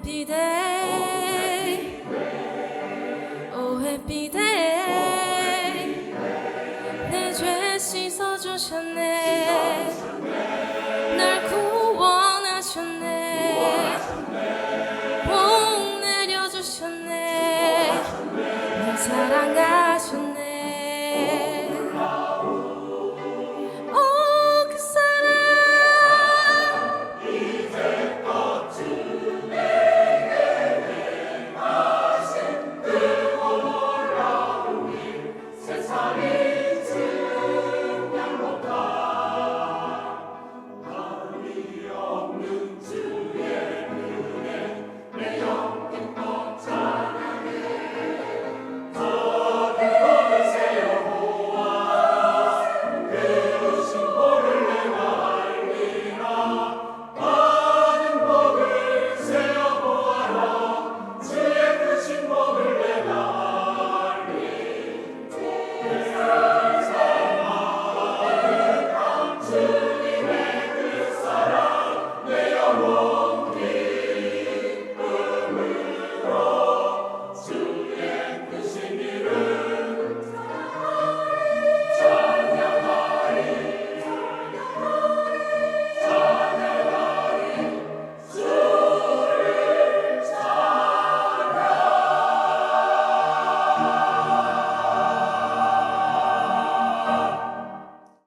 happy day. Oh happy day. 내죄 씻어주셨네. 날 구원하셨네. 복 내려주셨네. 날 사랑하